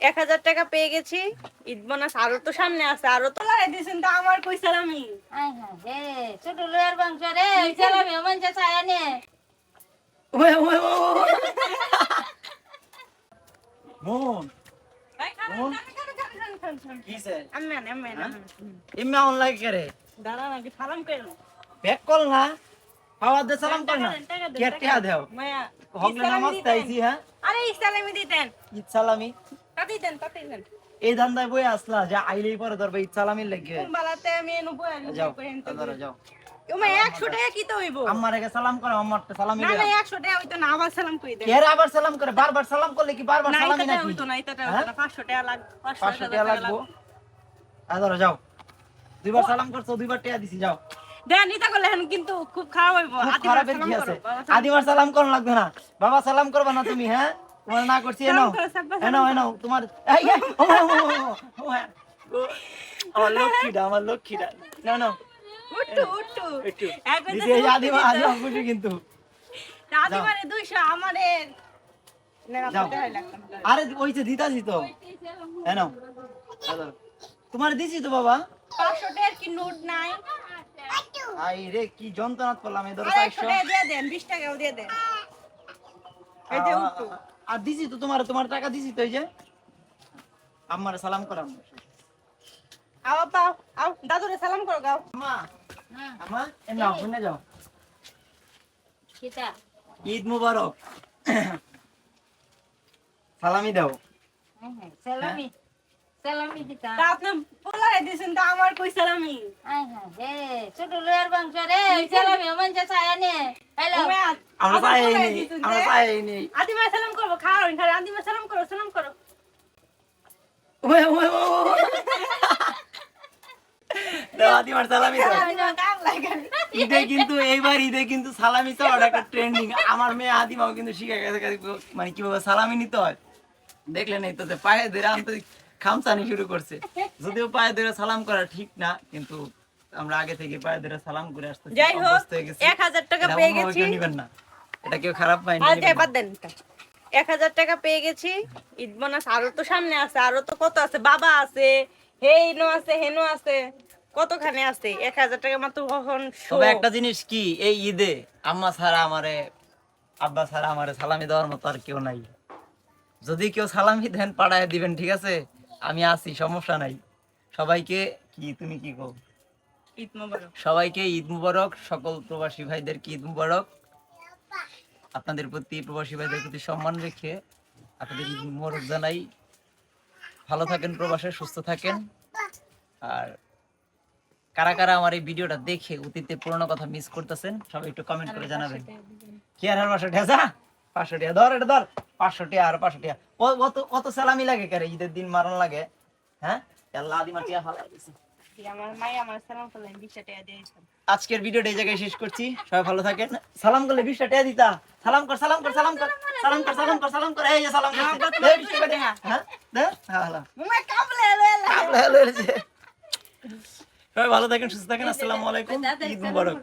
এক হাজার টাকা পেয়ে গেছি। ঈদ বোনাস আরও তো সামনে আছে আরও তো লাগাই দিয়েছেন তো আমার হ্যাঁ ছোট লয়ার বংশ রে চালাবে ওমান যা ছায়া নে মন সালাম করে কে দেও। নামাজ তাইছি হ্যাঁ? আরে ইসলামি দিতেন। ঈদ সালামি। তাতেই দেন তাতেই দেন। এই ধান্দায় বই আসলা যে আইলেই পরে ধরবে লাগে। বালাতে আমি এনে বই আনি যাও ধরো যাও। ও 100 টাকা কি তো হইব? আম্মার আগে সালাম করে আমার তো সালামি না দেও না 100 টাকা হইতো না আবার সালাম কই দেন। কে আবার সালাম করে বারবার সালাম করলে কি বারবার না সালামি এটা হইতো না এটা হ্যাঁ? হইতো না 500 টাকা লাগ পাঁচশো টাকা লাগবো। আ ধরো যাও। দুইবার সালাম করছ দুইবার টাকা দিছি যাও। দেন নিতা করলে কিন্তু খুব খারাপ হইব। আদিবার সালাম করো, সালাম লাগবে না। বাবা সালাম করবা না তুমি হ্যাঁ? তোমার না করছি এনো এনো এনো তোমার মা। আমার লক্ষ্মীটা আমার লক্ষ্মীটা। না না উঠু উঠু একটু। এক হইতে দিদি এই আদিমা আদিমা খুশি কিন্তু। 200 আমারে। না। হয় আরে ওই যে দিতাছি তো। এনো তোমার দিছি তো বাবা। 500 কি নোট নাই? আই রে কি যন্ত্রণা করলাম ধরো আর 100 চারশো টাকা দিয়ে দেন 20 টাকাও দিয়ে দেন। এই যে উঠু আর দিছি তো তোমার তোমার টাকা দিছি তো এই যে। আমার সালাম করাম। আও পাও আও দাদুরে সালাম করো গাও। আমা হ্যাঁ। আমা এ নাও শুনে যাও। কিতা? ঈদ মুবারক। সালামি দাও। আয় হ্যাঁ সালামি। সালামি দিতা তা আপনি পোলাই দিয়েছেন তো আমার কই সালামি? আয় হ্যাঁ হে ছোট লয়ার বংশ রে চালাবে ওমান যা ছায়া নে। আমরা পাই আমরা পাই আদিমা সালাম করব খাওয়ার খালি আদিমা সালাম করো সালাম করো ওয়ে ওয়ে ওয়ে দাও আদিমার সালামি দাও ঈদে কিন্তু এইবার ঈদে কিন্তু সালামি তো একটা ট্রেন্ডিং আমার মেয়ে আদিমাও কিন্তু শিখে গেছে মানে কীভাবে সালামি নিতে হয় দেখলেন এই তো পায়ে ধরে আন্তরিক খামসানি শুরু করছে যদিও পায়ে ধরে সালাম করা ঠিক না কিন্তু আমরা আগে থেকে পায়ে ধরে সালাম করে আসতেছি যাই হোক অভ্যস্ত হয়ে গেছি। এক হাজার টাকা পেয়ে গেছি। নিবেন না। এটা কেউ খারাপ পায়নি যাই বাদ দেন এক হাজার টাকা পেয়ে গেছি। ঈদ বোনাস আরও তো সামনে আছে আরও তো কত আছে? বাবা আছে আছে হেনো আছে কতখানে আছে? এক হাজার টাকা মাত্র কখন তবে একটা জিনিস কি এই ঈদে আম্মা ছাড়া আমারে আব্বা ছাড়া আমারে সালামি দেওয়ার মতো আর কেউ নাই। যদি কেউ সালামি দেন পাড়ায় দিবেন ঠিক আছে? আমি আছি সমস্যা নাই। সবাইকে কি তুমি কি কও? ঈদ মোবারক। সবাইকে ঈদ মুবারক সকল প্রবাসী ভাইদেরকে ঈদ মুবারক? আপনাদের প্রতি প্রবাসী ভাইদের প্রতি সম্মান রেখে আপনাদের ঈদ মুবারক জানাই। ভালো থাকেন প্রবাসে সুস্থ থাকেন। আর কারা কারা আমার এই ভিডিওটা দেখে অতীতে পুরোনো কথা মিস করতেছেন সবাই একটু কমেন্ট করে জানাবেন। কি আর পাঁচশো টাকা যা পাঁচশো টাকা ধর এটা ধর। পাঁচশো টাকা আর পাঁচশো টাকা ও- অত অত সালামি লাগে কেন ঈদের দিন মারণ লাগে। হ্যাঁ? আল্লাহ আদিমার টিয়া ফালাই দিছে। আজকের ভিডিওটা এই জায়গায় শেষ করছি। সবাই ভালো থাকেন। সালাম করলে বিশটা টাকা দিতা। সালাম কর সালাম কর সালাম কর সালাম কর সালাম কর সালাম কর। এই যে সালাম কর টাকা। হ্যাঁ? দে হ্যাঁ ভালো মুমে কাবলে লইলা কাবলে সবাই ভালো থাকেন সুস্থ থাকেন। আসসালামু আলাইকুম। ঈদ মুবারক।